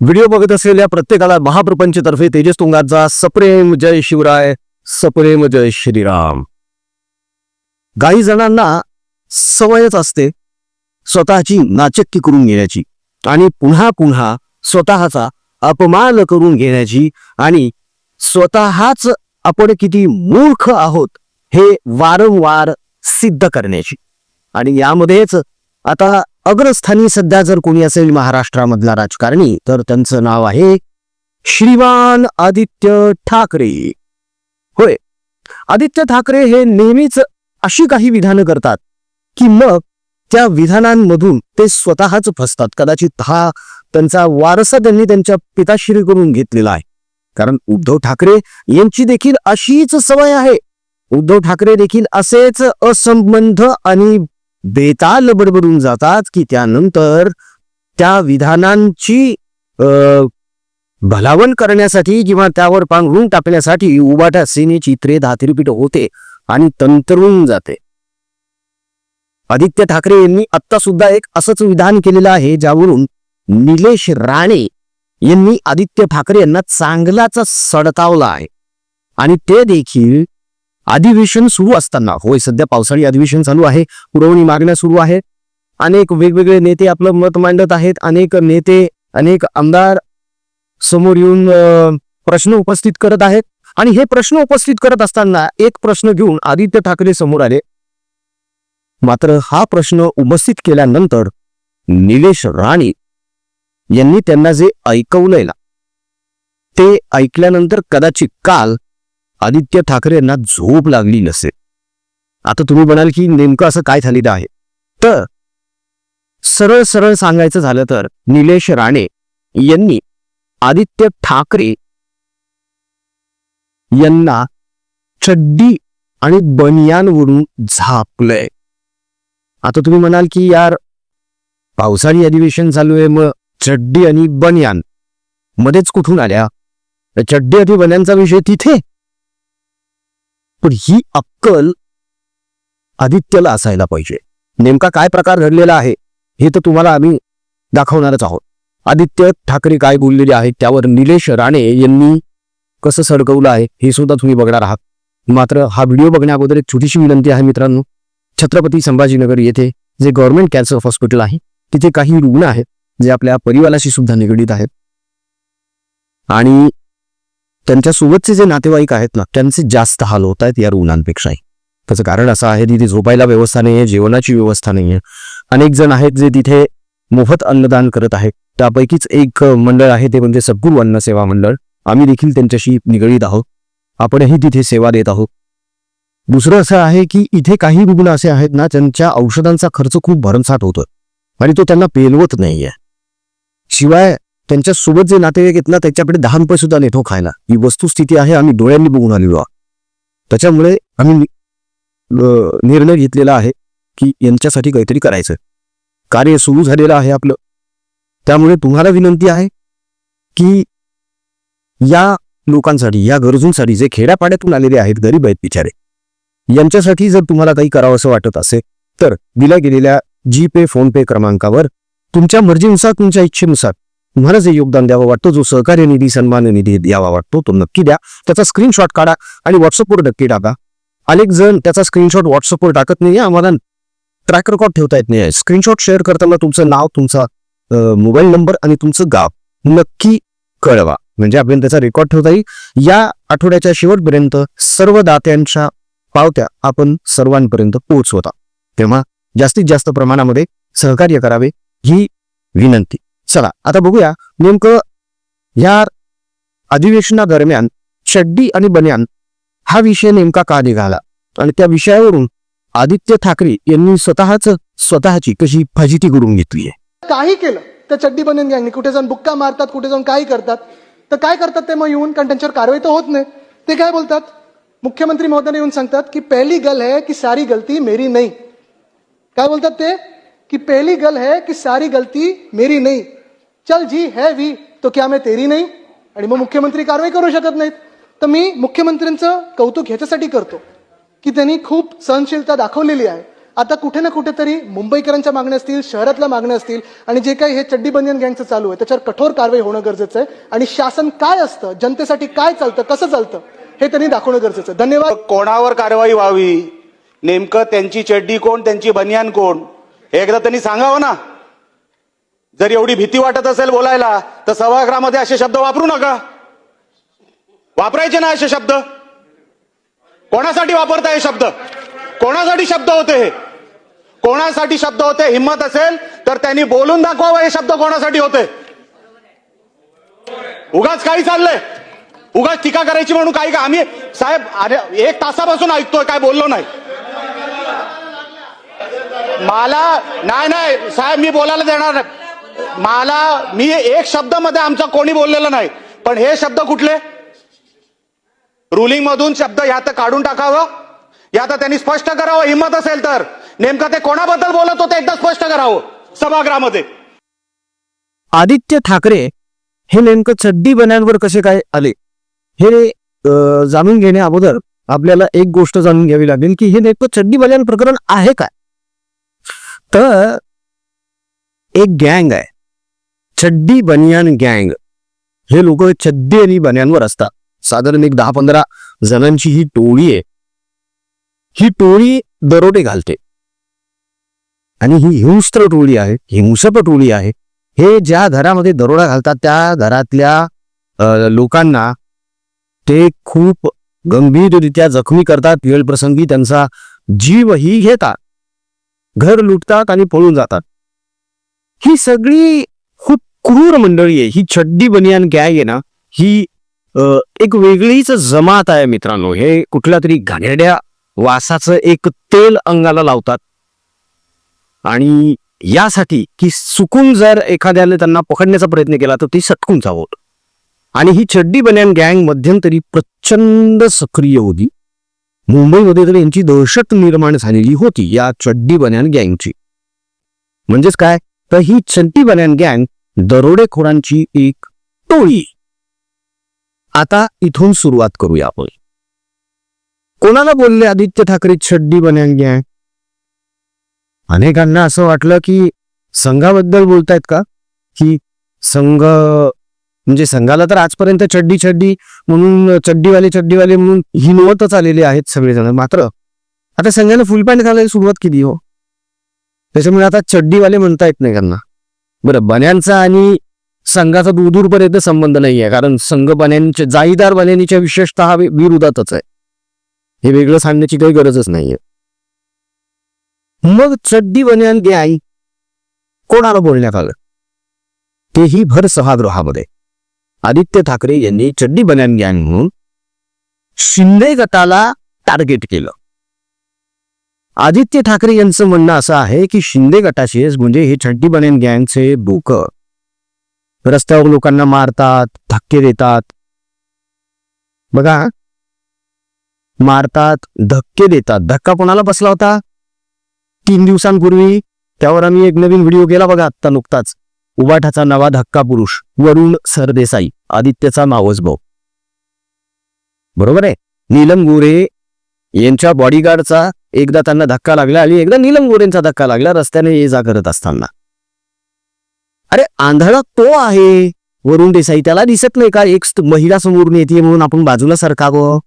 Video बघत असलेल्या प्रत्येकाला महाप्रपंचतर्फे तेजस तुंगाचा सप्रेम जय शिवराय सप्रेम जय श्रीराम. काही जणांना सवयच असते स्वतःची नाचक्की करून घेण्याची आणि पुन्हा पुन्हा स्वतःचा अपमान करून घेण्याची आणि स्वतःच आपण किती मूर्ख आहोत हे वारंवार सिद्ध करण्याची. आणि यामध्येच आता अग्रस्थानी सध्या जर कोणी असेल महाराष्ट्रामधला राजकारणी तर त्यांचं नाव आहे श्रीमान आदित्य ठाकरे. होय. आदित्य ठाकरे हे नेहमीच अशी काही विधानं करतात की मग त्या विधानांमधून ते स्वतःच फसतात. कदाचित हा त्यांचा वारसा त्यांनी त्यांच्या पिताश्री करून घेतलेला आहे. कारण उद्धव ठाकरे यांची देखील अशीच सवय आहे. उद्धव ठाकरे देखील असेच असंबंध आणि बेताल बडबडून जातात की त्यानंतर त्या विधानांची भलावण करण्यासाठी किंवा त्यावर पांघरून टाकण्यासाठी उबाटा सेनेची त्रे धातिरपीठ होते आणि तंतरून जाते. आदित्य ठाकरे यांनी आता सुद्धा एक असंच विधान केलेलं आहे ज्यावरून निलेश राणे यांनी आदित्य ठाकरे यांना चांगलाच सडकावला आहे. आणि ते देखील अधिवेशन सुरू असताना होय सध्या पावसाळी अधिवेशन चालू आहे पुरवणी मागण्या सुरू आहेत. अनेक वेगवेगळे नेते आपलं मत मांडत आहेत. अनेक नेते अनेक आमदार समोर येऊन प्रश्न उपस्थित करत आहेत. आणि हे प्रश्न उपस्थित करत असताना एक प्रश्न घेऊन आदित्य ठाकरे समोर आले. मात्र हा प्रश्न उपस्थित केल्यानंतर निलेश राणे यांनी त्यांना जे ऐकवलंय ना ते ऐकल्यानंतर कदाचित काल आदित्य ठाकरे यांना झोप लागली नसेल. आता तुम्ही म्हणाल की नेमकं असं काय झालेलं आहे? तर सरळ सरळ सांगायचं झालं तर निलेश राणे यांनी आदित्य ठाकरे यांना चड्डी आणि बनियानवरून झापलंय. आता तुम्ही म्हणाल की यार पावसाळी अधिवेशन चालू आहे मग चड्डी आणि बनियान मध्येच कुठून आल्या? चड्डी आणि बनियानचा विषय तिथे. पण ही अक्कल आदित्यला असायला पाहिजे. नेमका काय प्रकार घडलेला आहे हे तर तुम्हाला आम्ही दाखवणारच आहोत. आदित्य ठाकरे काय बोललेले आहेत त्यावर निलेश राणे यांनी कसं सडकवलं आहे हे सुद्धा तुम्ही बघणार आहात. मात्र हा व्हिडिओ बघण्या अगोदर एक छोटीशी विनंती आहे मित्रांनो. छत्रपती संभाजीनगर येथे जे गव्हर्नमेंट कॅन्सर हॉस्पिटल आहे तिथे काही रुग्ण आहेत जे आपल्या परिवाराशी सुद्धा निगडीत आहेत. आणि त्यांच्यासोबतचे जे नातेवाईक आहेत ना त्यांचे जास्त हाल होत आहेत या रुग्णांपेक्षाही. त्याचं कारण असं आहे तिथे झोपायला व्यवस्था नाही आहे जेवणाची व्यवस्था नाही आहे अनेक जण आहेत जे तिथे मोफत अन्नदान करत आहेत. त्यापैकीच एक मंडळ आहे ते म्हणजे सद्गुरू अन्न सेवा मंडळ. आम्ही देखील त्यांच्याशी निगडीत आहोत. आपणही तिथे सेवा देत आहोत. दुसरं असं आहे की इथे काही रुग्ण असे आहेत ना त्यांच्या औषधांचा खर्च खूप भरमसाठ होतो आणि तो त्यांना पेलवत नाहीये. शिवाय त्यांच्यासोबत जे नातेवाईक आहेत ना त्याच्याकडे दहा रुपये सुद्धा नेतो हो खायला. ही वस्तुस्थिती आहे आम्ही डोळ्यांनी बघून आलेलो आहोत. त्याच्यामुळे आम्ही निर्णय घेतलेला आहे की यांच्यासाठी काहीतरी करायचं. कार्य सुरू झालेलं आहे आपलं. त्यामुळे तुम्हाला विनंती आहे की या लोकांसाठी या गरजूंसाठी जे खेड्यापाड्यातून आलेले आहेत गरीब आहेत बिचारे यांच्यासाठी जर तुम्हाला काही करावं असं वाटत असेल तर दिल्या गेलेल्या जी पे फोन पे क्रमांकावर तुमच्या मर्जीनुसार तुमच्या इच्छेनुसार तुम्हाला जे योगदान द्यावं वाटतं. जो सहकार्य निधी सन्मान निधी द्यावा वाटतो तो नक्की द्या. त्याचा स्क्रीनशॉट काढा आणि व्हॉट्सअपवर नक्की टाका. अनेक जण त्याचा स्क्रीनशॉट व्हॉट्सअपवर टाकत नाही आम्हाला ट्रॅक रेकॉर्ड ठेवता येत नाही स्क्रीनशॉट शेअर करताना तुमचं नाव तुमचा मोबाईल नंबर आणि तुमचं गाव नक्की कळवा. म्हणजे आपण त्याचा रेकॉर्ड ठेवता येईल. या आठवड्याच्या शेवटपर्यंत सर्व दात्यांच्या पावत्या आपण सर्वांपर्यंत पोहोचवता. तेव्हा जास्तीत जास्त प्रमाणामध्ये सहकार्य करावे ही विनंती. चला आता बघूया. नेमकं या अधिवेशनादरम्यान चड्डी आणि बन्यान हा विषय नेमका का निघाला? आणि त्या विषयावरून आदित्य ठाकरे यांनी स्वतःच स्वतःची कशी फजिती करून घेतली आहे? काही केलं. तर चड्डी बनवून गँगने कुठे जाऊन बुक्का मारतात कुठे जाऊन काही करतात? तर काय करतात ते मग येऊन कारण त्यांच्यावर कारवाई तर होत नाही. ते काय बोलतात? मुख्यमंत्री महोदयाने येऊन सांगतात की पहिली गल है की सारी गलती मेरी नाही. काय बोलतात ते? की पहली गल है की सारी गलती मेरी नाही। चल जी है वी तो क्या मैं तेरी नाही? आणि मग मुख्यमंत्री कारवाई करू शकत नाहीत। तर मी मुख्यमंत्र्यांचं कौतुक ह्याच्यासाठी करतो की त्यांनी खूप सहनशीलता दाखवलेली आहे. आता कुठे ना कुठेतरी मुंबईकरांच्या मागण्या असतील शहरातल्या मागण्या असतील आणि जे काही हे चड्डी बनियन गँगचं चालू आहे त्याच्यावर कठोर कारवाई होणं गरजेचं आहे. आणि शासन काय असतं जनतेसाठी काय चालतं कसं चालतं हे त्यांनी दाखवणं गरजेचं आहे. धन्यवाद. कोणावर कारवाई व्हावी? नेमकं त्यांची चड्डी कोण त्यांची बनियान कोण? एकदा त्यांनी सांगावं ना. जर एवढी भीती वाटत असेल बोलायला तर सभागृहामध्ये असे शब्द वापरू नका. वापरायचे ना असे शब्द. कोणासाठी वापरताय हे शब्द? कोणासाठी शब्द होते हे? कोणासाठी शब्द होते? हिंमत असेल तर त्यांनी बोलून दाखवावं हे शब्द कोणासाठी होते? उगाच काही चाललंय. उगाच टीका करायची म्हणून काही का आम्ही साहेब अरे एक तासापासून ऐकतोय काय बोललो नाही. मला नाही नाही साहेब मी बोलायला देणार नाही. मला मी एक शब्दमध्ये आमचा कोणी बोललेला नाही. पण हे शब्द कुठले? रुलिंग मधून शब्द या तर काढून टाकावं. या तर त्यांनी स्पष्ट करावं. हिंमत असेल तर. नेमकं ते कोणाबद्दल बोलत होते एकदा स्पष्ट करावं. सभागृहामध्ये. आदित्य ठाकरे हे नेमकं चड्डी बन्यांवर कसे काय आले? हे जाणून घेण्या अगोदर आपल्याला एक गोष्ट जाणून घ्यावी लागेल की हे नेमकं चड्डी बन्यान प्रकरण आहे काय? तर एक गँग आहे. चड्डी बनियान गँग हे लोक चड्डी आणि बनियानवर असतात. साधारण एक दहा पंधरा जणांची ही टोळी आहे. ही टोळी दरोडे घालते. आणि ही हिंस्त्र टोळी आहे हिंसक टोळी आहे. हे ज्या घरामध्ये दरोडा घालतात त्या घरातल्या लोकांना ते खूप गंभीररित्या जखमी करतात. वेळप्रसंगी त्यांचा जीवही घेतात. घर लुटतात आणि पळून जातात. ही सगळी खूप क्रूर मंडळी आहे. ही छड्डी बनियान गॅग आहे ना ही एक वेगळीच जमात आहे मित्रांनो. हे कुठल्या तरी घाणेरड्या वासाचं एक तेल अंगाला लावतात. आणि यासाठी की चुकून जर एखाद्याने त्यांना पकडण्याचा प्रयत्न केला तर ती सटकून जावं. आणि ही चड्डी बन्यान गँग मध्यंतरी प्रचंड सक्रिय होती. मुंबईमध्ये तर यांची दहशत निर्माण झालेली होती या चड्डी बन्यान गँगची. म्हणजेच काय? तर ही चड्डी बन्यान गँग दरोडेखोरांची एक टोळी. आता इथून सुरुवात करूया आपण. कोणाला बोलले आदित्य ठाकरे चड्डी बन्यान गँग? अनेकांना असं वाटलं की संघाबद्दल बोलतायत का? की संघ म्हणजे संघाला तर आजपर्यंत चड्डी चड्डी म्हणून चड्डीवाले चड्डीवाले म्हणून हिनवतच आलेले आहेत सगळेजण. मात्र आता संघाने फुल पॅन्ट घालायला सुरुवात केली हो. त्याच्यामुळे आता चड्डीवाले म्हणता येत नाही त्यांना. बरं बन्यांचा आणि संघाचा दूरदूरपर्यंत संबंध नाही आहे कारण संघ बन्यांच्या जाईदार बन्यांच्या विशेषतः विरोधातच आहे. हे वेगळं सांगण्याची काही गरजच नाहीये मग चड्डी बन्यान आई कोणाला बोलण्यात आलं? तेही भर सभागृहामध्ये आदित्य ठाकरे यांनी चड्डी बन्यान गँग म्हणून शिंदे गटाला टार्गेट केलं. आदित्य ठाकरे यांचं म्हणणं असं आहे की शिंदे गटाचे म्हणजे हे चड्डी बन्यान गँगचे डोक. रस्त्यावर लोकांना मारतात धक्के देतात. बघा मारतात धक्के देतात. धक्का कोणाला बसला होता? तीन दिवसांपूर्वी त्यावर आम्ही एक नवीन व्हिडिओ केला बघा आत्ता नुकताच. उबाठाचा नवा धक्का पुरुष वरुण सरदेसाई आदित्यचा मावस भाऊ बरोबर आहे? नीलम गोरे यांच्या बॉडीगार्डचा एकदा त्यांना धक्का लागला आणि एकदा नीलम गोरेंचा धक्का लागला रस्त्याने ये जा करत असताना. अरे आंधळा तो आहे. वरुण देसाई त्याला दिसत नाही का एक महिला समोरून येते म्हणून आपण बाजूला सरकावं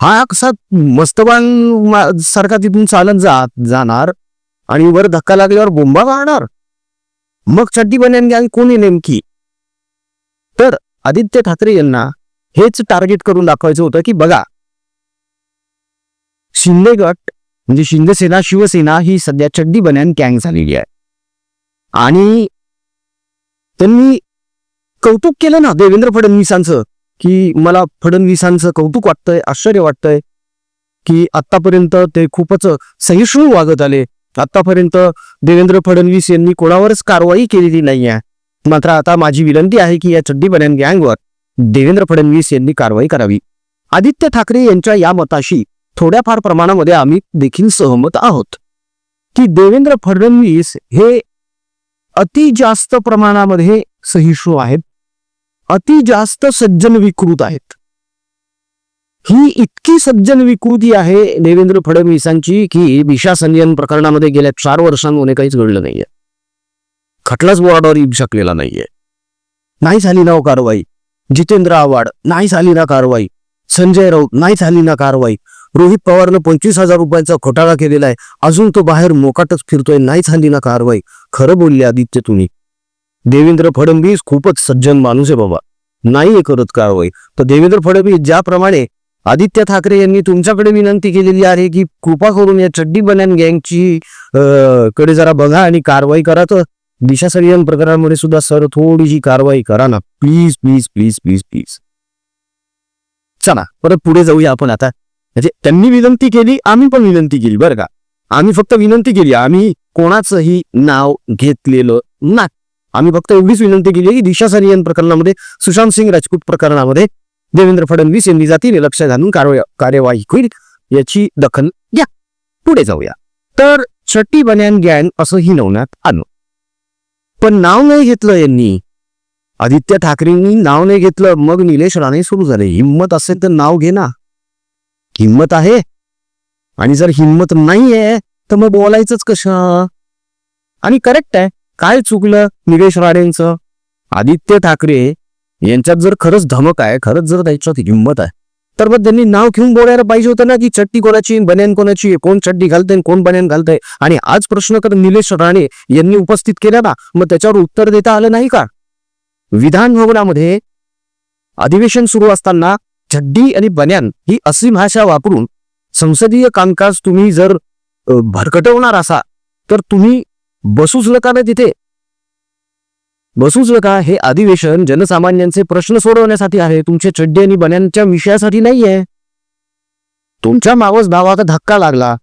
हा कसा मस्तबान सारखा तिथून चालत जात जाणार आणि वर धक्का लागल्यावर बोंबा मारणार? मग चड्डी बन्यान गँग कोणी नेमकी? तर आदित्य ठाकरे यांना हेच टार्गेट करून दाखवायचं होतं की बघा शिंदे गट म्हणजे शिंदेसेना शिवसेना ही सध्या चड्डी बन्यान गँग झालेली आहे. आणि त्यांनी कौतुक केलं ना देवेंद्र फडणवीसांचं की मला फडणवीसांचं कौतुक वाटतंय आश्चर्य वाटतंय की आतापर्यंत ते खूपच सहिष्णू वागत आले. आतापर्यंत देवेंद्र फडणवीस यांनी कोणावरच कारवाई केलेली नाही आहे मात्र आता माझी विनंती आहे की या चड्डी बन्यान गँगवर देवेंद्र फडणवीस यांनी कारवाई करावी. आदित्य ठाकरे यांच्या या मताशी थोड्याफार प्रमाणामध्ये आम्ही देखील सहमत आहोत. की देवेंद्र फडणवीस हे अति जास्त प्रमाणामध्ये सहिष्णू आहेत. अति जास्त सज्जन विकृत आहेत. ही इतकी सज्जन विकृती आहे देवेंद्र फडणवीसांची की दिशा संजन प्रकरणामध्ये गेल्या चार वर्षांमध्ये काहीच घडलं नाहीये. खटलाच बोर्डावर येऊ शकलेला नाहीये. नाही झाली ना हो कारवाई. जितेंद्र आव्हाड नाही झाली ना कारवाई. संजय राऊत नाही झाली ना कारवाई. रोहित पवारनं पंचवीस हजार रुपयांचा घोटाळा केलेला आहे. अजून तो बाहेर मोकाटच फिरतोय. नाही झाली ना कारवाई. खरं बोलले आदित्य तुम्ही. देवेंद्र फडणवीस खूपच सज्जन माणूस आहे बाबा. नाही करत कारवाई. तर देवेंद्र फडणवीस ज्याप्रमाणे आदित्य ठाकरे यांनी तुमच्याकडे विनंती केलेली आहे की कृपा करून या चड्डी बनान गँगची कडे जरा बघा आणि कारवाई करा तर दिशा सरियन प्रकरणामध्ये सुद्धा सर थोडीशी कारवाई करा ना. Please please please please please. चला परत पुढे जाऊया आपण आता. म्हणजे त्यांनी विनंती केली आम्ही पण विनंती केली बरं का? आम्ही फक्त विनंती केली आम्ही कोणाचंही नाव घेतलेलं ना आम्ही फक्त एवढीच विनंती केली की दिशा सरियन प्रकरणामध्ये सुशांत सिंग राजपूत प्रकरणामध्ये देवेंद्र फडणवीस यांनी जातील लक्ष घालून कारवाई कार्यवाही होईल याची दखल घ्या. पुढे जाऊया. तर छट्टी बन्यान गॅन असं हिनवण्यात आलं. पण नाव नाही घेतलं यांनी. आदित्य ठाकरेंनी नाव नाही घेतलं मग निलेश राणे सुरू झाले. हिंमत असेल तर नाव घे ना. हिंमत आहे. आणि जर हिंमत नाहीये तर मग बोलायचंच कसं आणि करेक्ट आहे. काय चुकलं निलेश राणेंचं? आदित्य ठाकरे यांच्यात जर खरंच धमक आहे खरंच जर त्याच्यात हिंमत आहे तर मग त्यांनी नाव घेऊन बोलायला पाहिजे होतं ना की चड्डी कोणाची बन्यान कोणाची आहे, कोण चड्डी घालते कोण बन्यान घालतंय? आणि आज प्रश्न कर निलेश राणे यांनी उपस्थित केला ना मग त्याच्यावर उत्तर देता आलं नाही का? विधान भवनामध्ये अधिवेशन सुरू असताना चड्डी आणि बन्यान ही अशी भाषा वापरून संसदीय कामकाज तुम्ही जर भरकटवणार असा तर तुम्ही बसूच नका ना तिथे. बसूच नका हे अधिवेशन जनसामान्यांचे प्रश्न सोडवण्यासाठी आहे. तुमचे चड्डे आणि बन्यांच्या विषयासाठी नाहीये. तुमच्या मावस भावाचा धक्का लागला.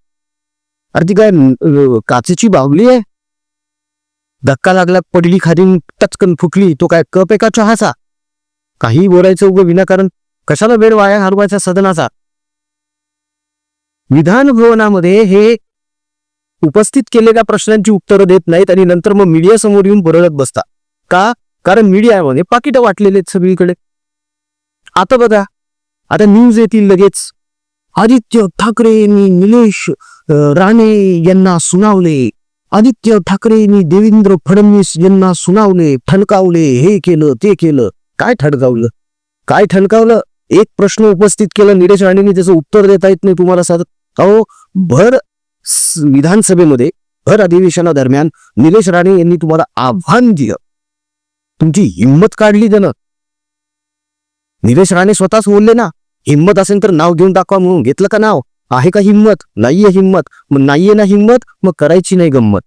अरे ती काय काचेची बावली आहे? धक्का लागला पडली खाली टचकन फुकली तो काय कप एका चहाचा? काही बोलायचं उगं विनाकारण कशाला वेळ वाया हरवायचा सदनाचा? विधान भवनामध्ये हे उपस्थित केलेल्या प्रश्नांची उत्तरं देत नाहीत आणि नंतर मग मीडिया समोर येऊन बरळत बसता. का? कारण मीडियामध्ये पाकिटं वाटलेले आहेत सगळीकडे. आता बघा. आता न्यूज येतील लगेच. आदित्य ठाकरे यांनी निलेश राणे यांना सुनावले. आदित्य ठाकरे यांनी देवेंद्र फडणवीस यांना सुनावले. ठणकावले. हे केलं ते केलं. काय ठणकावलं? काय ठणकावलं? एक प्रश्न उपस्थित केला निलेश राणेंनी. त्याचं उत्तर देता येत नाही तुम्हाला साधत अहो भर विधानसभेमध्ये भर अधिवेशनादरम्यान निलेश राणे यांनी तुम्हाला आव्हान दिलं. तुमची हिंमत काढली त्यानं. निलेश राणे स्वतःच बोलले ना हिंमत असेल तर नाव घेऊन दाखवा म्हणून. घेतलं का नाव? आहे का हिंमत नाहीये हिंमत मग नाहीये ना हिंमत मग करायची नाही गंमत.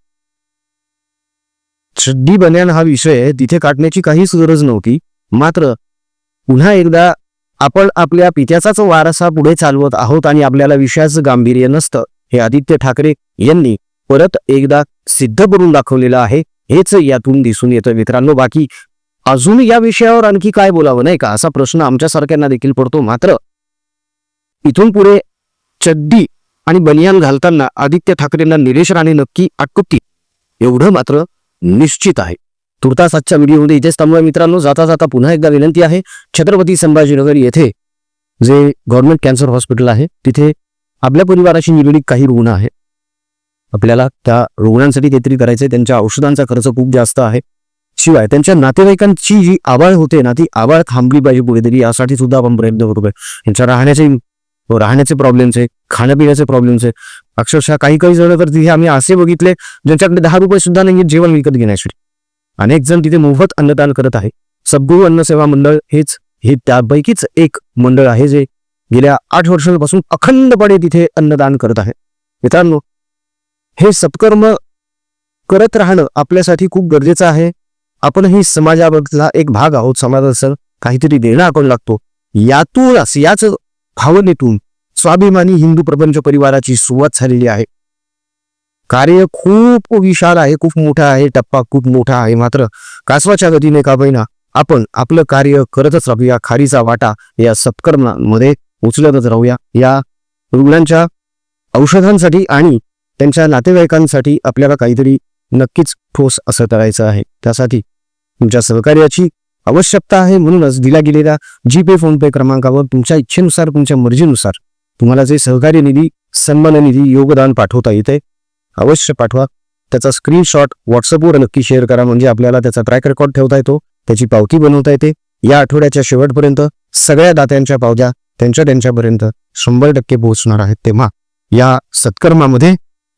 चड्डी बन्यान हा विषय तिथे काढण्याची काहीच गरज नव्हती. मात्र पुन्हा एकदा आपण आपल्या पित्याचाच वारसा पुढे चालवत आहोत आणि आपल्याला विषयाचं गांभीर्य नसतं हे आदित्य ठाकरे यांनी परत एकदा सिद्ध करून दाखवलेलं आहे. हेच यातून दिसून येतं मित्रांनो. बाकी अजून या विषयावर आणखी काय बोलावं नाही का? असा प्रश्न आमच्यासारख्यांना देखील पडतो. मात्र इथून पुढे चड्डी आणि बनियान घालताना आदित्य ठाकरेंना निलेश राणे नक्की अटकुतील एवढं मात्र निश्चित आहे. तुर्तास आजच्या व्हिडिओमध्ये इथेच थांबवा मित्रांनो. जाता जाता पुन्हा एकदा विनंती आहे छत्रपती संभाजीनगर येथे जे गव्हर्नमेंट कॅन्सर हॉस्पिटल आहे तिथे आपल्या परिवाराशी निगडीत काही रुग्ण आहे आपल्याला त्या रुग्णांसाठी काहीतरी करायचंय. त्यांच्या औषधांचा खर्च खूप जास्त आहे. शिवाय त्यांच्या नातेवाईकांची जी आबाळ होते ना ती आबाळ थांबली पाहिजे कुठेतरी यासाठी सुद्धा आपण प्रयत्न करतोय. यांच्या राहण्याचे राहण्याचे प्रॉब्लेम्स आहे खाण्यापिण्याचे प्रॉब्लेम्स आहे अक्षरशः काही काही जण तर तिथे आम्ही असे बघितले ज्यांच्याकडे दहा रुपये सुद्धा नाही जेवण विकत घेण्यासाठी. अनेक जण तिथे मोफत अन्नदान करत आहे. सद्गुरू अन्न सेवा मंडळ हेच हे त्यापैकीच एक मंडळ आहे जे गेल्या आठ वर्षांपासून अखंडपणे तिथे अन्नदान करत आहे. मित्रांनो हे सत्कर्म करत राहणं आपल्यासाठी खूप गरजेचं आहे. आपणही समाजामधला एक भाग आहोत समाजाचं काहीतरी देणं आपण लागतो. यातूनच याच भावनेतून स्वाभिमानी हिंदू प्रपंच परिवाराची सुरुवात झालेली आहे. कार्य खूप विशाल आहे खूप मोठा आहे टप्पा खूप मोठा आहे. मात्र कासवाच्या गतीने का बैना आपण आपलं कार्य करतच राहूया. खारीचा वाटा या सत्कर्मामध्ये उचलतच राहूया. या रुग्णांच्या औषधांसाठी आणि त्यांच्या नातेवाईकांसाठी आपल्याला काहीतरी नक्कीच ठोस असं करायचं आहे. त्यासाठी तुमच्या सहकार्याची आवश्यकता आहे म्हणूनच दिल्या गेलेल्या जीपे फोनपे क्रमांकावर तुमच्या इच्छेनुसार तुमच्या मर्जीनुसार तुम्हाला जे सहकार्य निधी सन्मान निधी योगदान पाठवता येते अवश्य पाठवा. त्याचा स्क्रीनशॉट व्हॉट्सअपवर नक्की शेअर करा. म्हणजे आपल्याला त्याचा ट्रॅक रेकॉर्ड ठेवता येतो त्याची पावती बनवता येते. या आठवड्याच्या शेवटपर्यंत सगळ्या दात्यांच्या पावत्या त्यांच्या त्यांच्यापर्यंत शंभर टक्के पोहोचणार आहेत तेव्हा या सत्कर्मामध्ये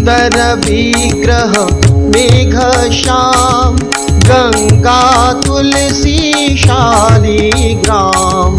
सुन्दर विग्रह मेघ श्याम गङ्गा तुलसी शालिग्राम।